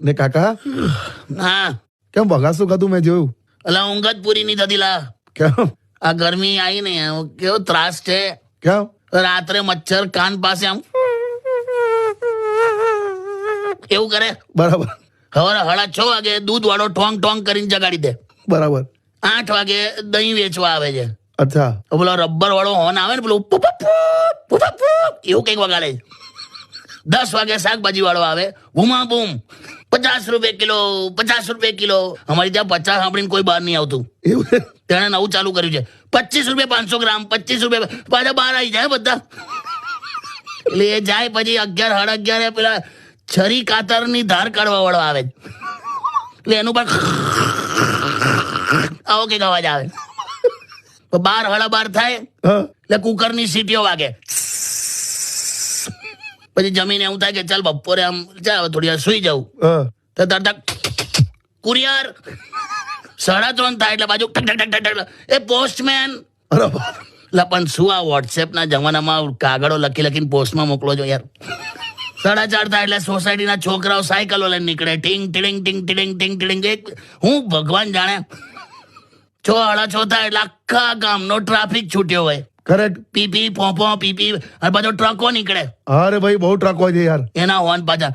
ને કાકા? હા. કેમ બગાસું ખાધું મેં જોયું? એટલે ઊંઘ જ પૂરી નહીં થતી લા. કેમ? આ ગરમી આવી ને કેવો ત્રાસ છે. કેમ? રાત્રે મચ્છર કાન પાસે આમ એવું કરે. બરાબર. હવે હળા છ વાગે દૂધ વાળો ઠોંગ ઠોંગ કરીને જગાડી દે. બરાબર. આઠ વાગે દહીં વેચવા આવે છે. અચ્છા. પેલો રબર વાળો હોર્ન આવે ને પેલો એવું કંઈક વગાડે દસ વાગે શાકભાજી વાળો આવે. બૂમા બૂમ. પચાસ રૂપિયા કિલો પચાસ રૂપિયા કિલો. અમારી ત્યાં પચાસ સાંભળીને કોઈ બહાર નહીં આવતું. એવું તેણે નવું ચાલુ કર્યું છે. પચીસ રૂપિયા પાંચસો ગ્રામ પચીસ રૂપિયા પાછા બહાર આવી જાય બધા. એટલે એ જાય પછી અગિયાર સાડા અગિયાર પેલા છરી કાતરની ધાર કાઢવા વાળો આવે. એટલે એનું પણ આવો કે અવાજ આવે. બાર હળ બાર થાય. એટલે એટલે કુકરની સીટીઓ વાગે. પછી જમીને એવું થાય કે ચાલ બપોરે આમ ચાલ થોડી વાર સુઈ જાઉં. તો તરત કુરિયર સાડા ત્રણ થાય એટલે બાજુ. એ પોસ્ટમેન એટલે પણ શું આ વોટ્સએપના જમાનામાં કાગળો લખી લખીને પોસ્ટમાં મોકલો છો યાર? સાડા ચાર થાય એટલે સોસાયટીના છોકરાઓ સાયકલો લઈને નીકળે. ટીંગ ટીડિંગ ટીંગ ટીડિંગ ટીંગ ટીડિંગ એક હું ભગવાન જાણે? છ અડા છ થાય એટલે આખા ગામનો ટ્રાફિક છૂટ્યો હોય. કરેક્ટ પીપી પોપો પીપી અને પાછો ટ્રકો નીકળે. અરે ભાઈ બહુ ટ્રકો છે યાર. એના હોન પાછા.